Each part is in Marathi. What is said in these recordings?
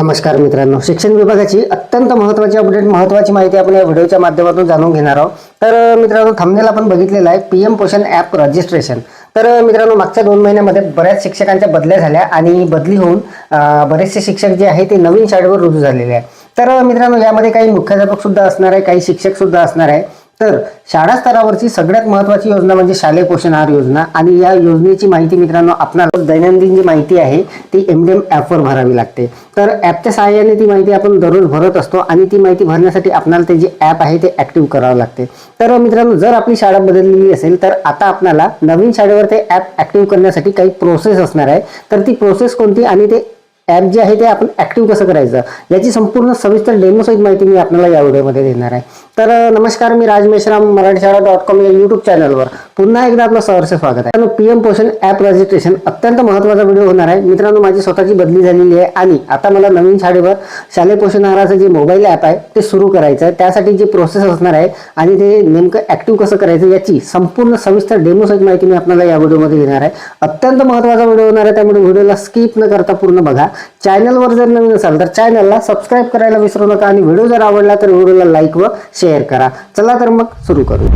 नमस्कार मित्रांनो. शिक्षण विभागाची अत्यंत महत्त्वाची अपडेट महत्त्वाची माहिती आपण या व्हिडिओच्या माध्यमातून जाणून घेणार आहोत. तर मित्रांनो थंबनेल आपण बघितलेला आहे. P M Poshan app registration तर मित्रांनो मागच्या दोन महिन्यामध्ये बऱ्याच शिक्षकांच्या बदल्या झाल्या आणि बदली होऊन बरेचसे शिक्षक जे आहे ते नवीन शाळेवर रुजू झालेले आहे तर मित्रांनो यामध्ये काही मुख्याध्यापक सुद्धा असणार आहे काही शिक्षक सुद्धा असणार आहे. तर शाळा स्तरावरची सगळ्यात महत्त्वाची योजना म्हणजे शालेय पोषण आहार योजना. आणि या योजनेची माहिती मित्रांनो आपणाला दैनंदिन जी माहिती आहे ती एम डी एम ॲपवर भरावी लागते. तर ॲपच्या सहाय्याने ती माहिती आपण दररोज भरत असतो आणि ती माहिती भरण्यासाठी आपल्याला ते जे ॲप आहे ते ॲक्टिव्ह करावं लागते. तर मित्रांनो जर आपली शाळा बदललेली असेल तर आता आपणाला नवीन शाळेवर ते ॲप ॲक्टिव्ह करण्यासाठी काही प्रोसेस असणार आहे. तर ती प्रोसेस कोणती आणि ते ॲप जे आहे ते आपण ॲक्टिव्ह कसं करायचं? याची संपूर्ण सविस्तर डेमोसहित माहिती मी आपल्याला या व्हिडिओमध्ये देणार आहे. तर नमस्कार मी राज मेश्राम मराठी शाळा डॉट कॉम या युट्यूब चॅनलवर. पुन्हा एकदा आपलं सहर्ष स्वागत आहे. P M Poshan app registration अत्यंत महत्त्वाचा व्हिडिओ होणार आहे. मित्रांनो माझी स्वतःची बदली झालेली आहे आणि आता मला नवीन शाळेवर शालेय पोषण आहाराचं जे मोबाईल ॲप आहे ते सुरू करायचं आहे. त्यासाठी जी प्रोसेस असणार आहे आणि ते नेमकं ॲक्टिव्ह कसं करायचं याची संपूर्ण सविस्तर डेमोसहित माहिती मी आपल्याला या व्हिडिओमध्ये देणार आहे. अत्यंत महत्त्वाचा व्हिडिओ होणार आहे त्यामुळे व्हिडिओला स्किप न करता पूर्ण बघा. चॅनलवर जर नवीन असाल तर चॅनलला सबस्क्राईब करायला विसरू नका आणि व्हिडिओ जर आवडला तर व्हिडिओला लाईक व शेअर करा. चला तर मग सुरू करू.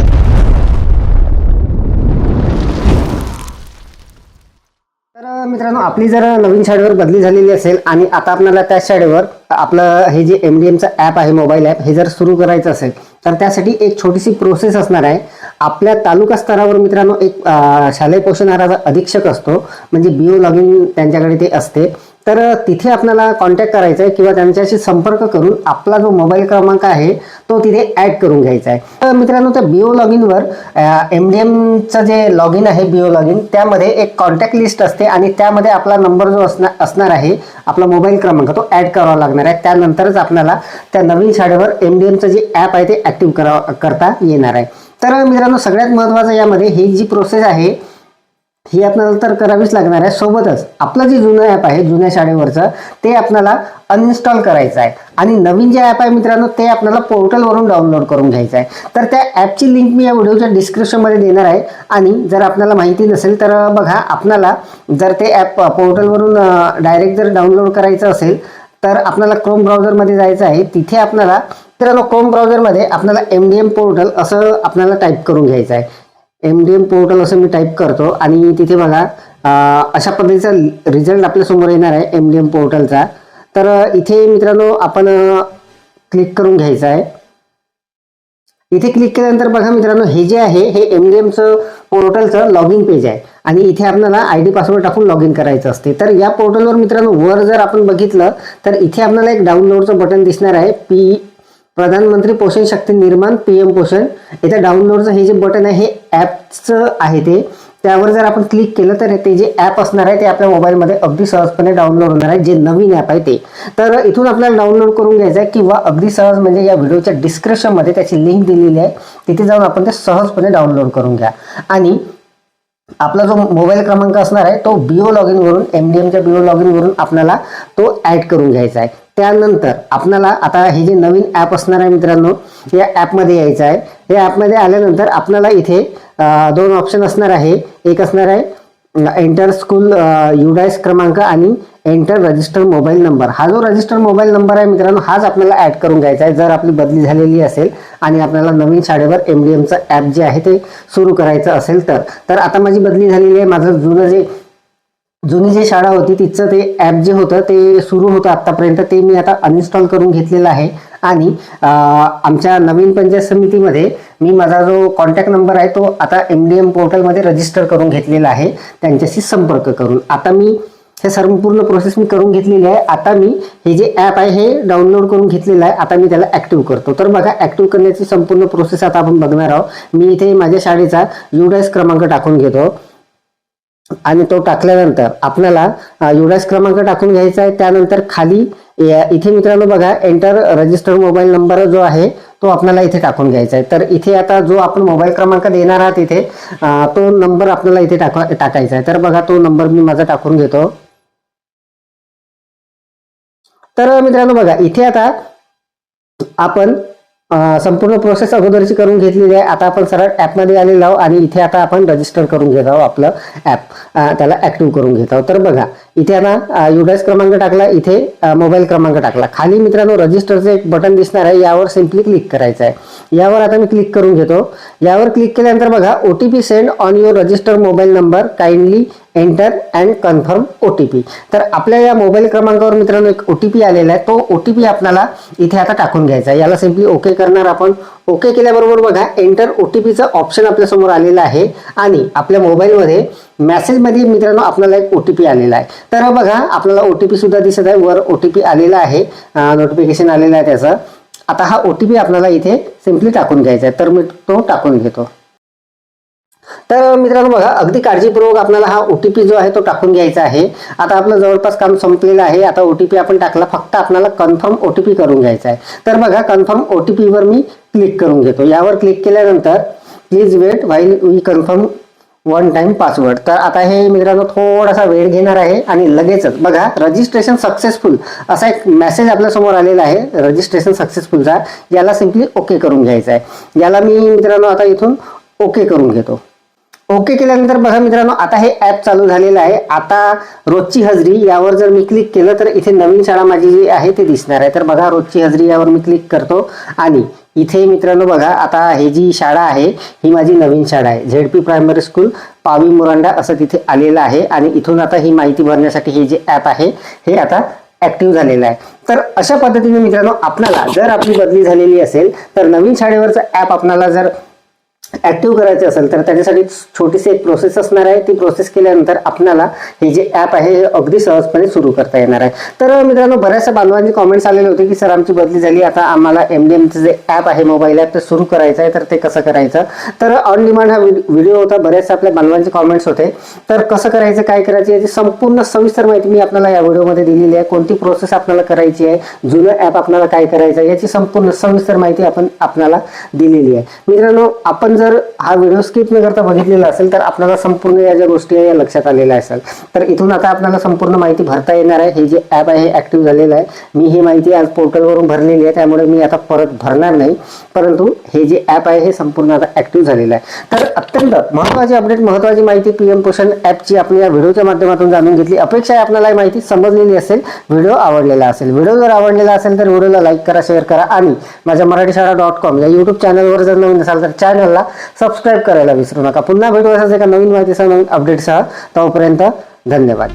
तर मित्रांनो आपली जर नवीन शाळेवर बदली झालेली असेल आणि आता आपल्याला त्या शाळेवर आपलं हे जे एम डी एमचं ॲप आहे मोबाईल ॲप हे जर सुरू करायचं असेल तर त्यासाठी एक छोटीशी प्रोसेस असणार आहे. आपल्या तालुका स्तरावर मित्रांनो एक शालेय पोषण आहाराचा अधीक्षक असतो. म्हणजे बिओ लॉगिन त्यांच्याकडे ते असते. तर तिथे आपल्याला कॉन्टॅक्ट करायचा आहे किंवा त्यांच्याशी संपर्क करून आपला जो मोबाईल क्रमांक आहे तो तिथे ॲड करून घ्यायचा आहे तर मित्रांनो त्या बिओ लॉगिनवर एम डी एमचं जे लॉग इन आहे बिओ लॉगिन त्यामध्ये एक कॉन्टॅक्ट लिस्ट असते आणि त्यामध्ये आपला नंबर जो असणार असणार आहे आपला मोबाईल क्रमांक तो ॲड करावा लागणार आहे. त्यानंतरच आपल्याला त्या नवीन शाळेवर एम डी एमचं जे ॲप आहे ते ॲक्टिव्ह करा करता येणार आहे. तर मित्रांनो सगळ्यात महत्त्वाचं यामध्ये ही जी प्रोसेस आहे ही आपल्याला तर करावीच लागणार आहे. सोबतच आपलं जे जुनं ॲप आहे जुन्या शाळेवरचं ते आपल्याला अनइन्स्टॉल करायचं आहे. आणि नवीन जे ॲप आहे मित्रांनो ते आपल्याला पोर्टलवरून डाउनलोड करून घ्यायचं आहे. तर त्या ॲपची लिंक मी या व्हिडिओच्या डिस्क्रिप्शनमध्ये देणार आहे. आणि जर आपल्याला माहिती नसेल तर बघा आपल्याला जर ते ॲप पोर्टलवरून डायरेक्ट जर डाउनलोड करायचं असेल तर आपल्याला क्रोम ब्राउझरमध्ये जायचं आहे. तिथे आपल्याला मित्रांनो क्रोम ब्राउझरमध्ये आपल्याला एम डी एम पोर्टल असं आपल्याला टाईप करून घ्यायचं आहे. एम डी एम पोर्टल असं मी टाईप करतो आणि तिथे बघा अशा पद्धतीचा रिझल्ट आपल्यासमोर येणार आहे एम डी एम पोर्टलचा तर इथे मित्रांनो आपण क्लिक करून घ्यायचं आहे. इथे क्लिक केल्यानंतर बघा मित्रांनो हे जे आहे हे एम डी एमचं पोर्टलचं लॉग इन पेज आहे. आणि इथे आपल्याला आय डी पासवर्ड टाकून लॉग इन करायचं असते. तर या पोर्टलवर मित्रांनो वर जर आपण बघितलं तर इथे आपल्याला एक डाउनलोडचं बटन दिसणार आहे पी प्रधानमंत्री पोषण शक्ती निर्माण पी एम पोषण. इथं डाउनलोडचं हे जे बटन आहे हे ॲपचं आहे ते. त्यावर जर आपण क्लिक केलं तर ते जे ॲप असणार आहे ते आपल्या मोबाईलमध्ये अगदी सहजपणे डाउनलोड होणार आहे जे नवीन ॲप आहे ते. तर इथून आपल्याला डाउनलोड करून घ्यायचं आहे किंवा अगदी सहज म्हणजे या व्हिडिओच्या डिस्क्रिप्शनमध्ये त्याची लिंक दिलेली आहे तिथे जाऊन आपण ते सहजपणे डाउनलोड करून घ्या. आणि आपला जो मोबाईल क्रमांक असणार आहे तो बिओ लॉग इनवरून एम डी एमच्या बिओ लॉग इनवरून आपल्याला तो ॲड करून घ्यायचा आहे. त्यानंतर आपल्याला आता हे जे नवीन ॲप असणार आहे मित्रांनो या ॲपमध्ये यायचं आहे. या ॲपमध्ये आल्यानंतर आपल्याला इथे दोन ऑप्शन असणार आहे. एक असणार आहे एंटर स्कूल युडायस क्रमांक आणि एंटर रजिस्टर मोबाईल नंबर हा जो रजिस्टर मोबाईल नंबर आहे मित्रांनो हाच आपल्याला ऍड करून घ्यायचा आहे. जर आपली बदली झालेली असेल आणि आपल्याला नवीन शाळेवर एम डी एमचं ॲप जे आहे ते सुरू करायचं असेल तर. तर आता माझी बदली झालेली आहे. माझं जुनं जे जुनी जी शाळा होती तिचं ते ॲप जे होतं ते सुरू होतं आत्तापर्यंत. ते मी आता अनइन्स्टॉल करून घेतलेलं आहे. आणि आमच्या नवीन पंचायत समितीमध्ये मी माझा जो कॉन्टॅक्ट नंबर आहे तो आता एम डी एम पोर्टलमध्ये रजिस्टर करून घेतलेला आहे. त्यांच्याशी संपर्क करून. आता मी हे संपूर्ण प्रोसेस मी करून घेतलेली आहे. आता मी हे जे ॲप आहे हे डाउनलोड करून घेतलेलं आहे. आता मी त्याला ॲक्टिव्ह करतो. तर बघा ॲक्टिव्ह करण्याची संपूर्ण प्रोसेस आता आपण बघणार आहोत. मी इथे माझ्या शाळेचा युडायस क्रमांक टाकून घेतो. आणि तो टाकल्यानंतर आपल्याला युडास क्रमांक टाकून घ्यायचा आहे. त्यानंतर खाली इथे मित्रांनो बघा एंटर रजिस्टर मोबाईल नंबर जो आहे तो आपल्याला इथे टाकून घ्यायचा आहे. तर इथे आता जो आपण मोबाईल क्रमांक देणार आहात इथे तो नंबर आपल्याला इथे टाका टाकायचा आहे. तर बघा तो नंबर मी माझा टाकून घेतो. तर मित्रांनो बघा इथे आता आपण संपूर्ण प्रोसेस अगोदरची करून घेतलेली आहे. आता आपण सरळ ॲपमध्ये आलेलो आहोत आणि इथे आता आपण रजिस्टर करून घेत आहोत आपलं ॲप त्याला ॲक्टिव्ह करून घेत आहोत. तर बघा इथे आता युडास क्रमांक टाकला इथे मोबाईल क्रमांक टाकला. खाली मित्रांनो रजिस्टरचं एक बटन दिसणार आहे. यावर सिम्पली क्लिक करायचं आहे. यावर आता मी क्लिक करून घेतो. यावर क्लिक केल्यानंतर बघा O T P send on your register mobile number kindly enter and confirm O T P तर आपल्या या मोबाईल क्रमांकावर मित्रांनो एक ओ टी पी आलेला आहे. तो ओ टी पी आपल्याला इथे आता टाकून घ्यायचा आहे. याला सिम्पली ओके करणार आपण. ओके केल्याबरोबर बघा एंटर ओ टी पीचं ऑप्शन आपल्यासमोर आलेलं आहे. आणि आपल्या मोबाईलमध्ये मेसेजमध्ये मित्रांनो आपल्याला एक ओ टी पी आलेला आहे. तर बघा आपल्याला ओ टी पी सुद्धा दिसत आहे. वर ओ टी पी आलेला आहे. नोटिफिकेशन आलेलं आहे त्याचं. आता हा ओ टी पी आपल्याला इथे सिम्पली टाकून घ्यायचा आहे. तर मी तो टाकून घेतो. तर मित्रांनो बघा अगदी काळजीपूर्वक आपल्याला हा ओ टी पी जो आहे तो टाकून घ्यायचा आहे. आता आपलं जवळपास काम संपलेलं आहे. आता ओ टी पी आपण टाकला फक्त आपल्याला कन्फर्म ओ टी पी करून घ्यायचा आहे. तर बघा कन्फर्म ओ टी पीवर मी क्लिक करून घेतो. यावर क्लिक केल्यानंतर please wait while we confirm one time password तर आता हे मित्रांनो थोडासा वेळ घेणार आहे आणि लगेचच बघा रजिस्ट्रेशन सक्सेसफुल असा एक मेसेज आपल्यासमोर आलेला आहे. रजिस्ट्रेशन सक्सेसफुलचा याला सिम्पली ओके करून घ्यायचा आहे. याला मी मित्रांनो आता इथून ओके करून घेतो. ओके केल्यानंतर बघा मित्रांनो आता हे ऍप चालू झालेलं आहे. आता रोजची हजरी यावर जर मी क्लिक केलं तर इथे नवीन शाळा माझी जी आहे ते दिसणार आहे. तर बघा रोजची हजरी यावर मी क्लिक करतो आणि इथे मित्रांनो बघा आता हे जी शाळा आहे ही माझी नवीन शाळा आहे. Z P primary school Pavi Muranda असं तिथे आलेलं आहे आणि इथून आता ही माहिती भरण्यासाठी हे जे ऍप आहे हे आता ऍक्टिव्ह झालेलं आहे. तर अशा पद्धतीने मित्रांनो आपल्याला जर आपली बदली झालेली असेल तर नवीन शाळेवरचं ऍप आपल्याला जर ऍक्टिव्ह करायचे असेल तर त्याच्यासाठी छोटीशी एक प्रोसेस असणार आहे. ती प्रोसेस केल्यानंतर आपल्याला हे जे ॲप आहे हे अगदी सहजपणे सुरू करता येणार आहे. तर मित्रांनो बऱ्याचशा बांधवांचे कॉमेंट्स आलेले होते की सर आमची बदली झाली. आता आम्हाला एम डी एमचं जे ॲप आहे मोबाईल ॲप ते सुरू करायचं आहे. तर ते कसं करायचं? तर ऑन डिमांड हा व्हिडिओ होता. बऱ्याचशा आपल्या बांधवांचे कॉमेंट्स होते. तर कसं करायचं काय करायचं याची संपूर्ण सविस्तर माहिती मी आपल्याला या व्हिडिओमध्ये दिलेली आहे. कोणती प्रोसेस आपल्याला करायची आहे? जुनं ॲप आपल्याला काय करायचं आहे? याची संपूर्ण सविस्तर माहिती आपण आपल्याला दिलेली आहे. मित्रांनो आपण जर हा व्हिडिओ स्किप न करता बघितलेला असेल तर आपल्याला संपूर्ण या ज्या गोष्टी आहे या लक्षात आलेल्या असेल. तर इथून आता आपल्याला संपूर्ण माहिती भरता येणार आहे. हे जे ॲप आहे हे ॲक्टिव्ह झालेलं आहे. मी ही माहिती आज पोर्टलवरून भरलेली आहे त्यामुळे मी आता परत भरणार नाही. परंतु हे जे ॲप आहे हे संपूर्ण आता ॲक्टिव्ह झालेलं आहे. तर अत्यंत महत्त्वाची अपडेट महत्त्वाची माहिती पी एम पोषण ॲपची आपण या व्हिडिओच्या माध्यमातून जाणून घेतली. अपेक्षा आहे आपल्याला ही माहिती समजलेली असेल व्हिडिओ आवडलेला असेल. व्हिडिओ जर आवडलेला असेल तर व्हिडिओला लाईक करा शेअर करा. आणि माझ्या मराठी शाळा डॉट कॉम या यूट्यूब चॅनलवर जर नवीन असाल तर चॅनलला सबस्क्राईब करायला विसरू नका. पुन्हा भेटू असाच एका नवीन माहितीसह नवीन अपडेटसह तोपर्यंत धन्यवाद.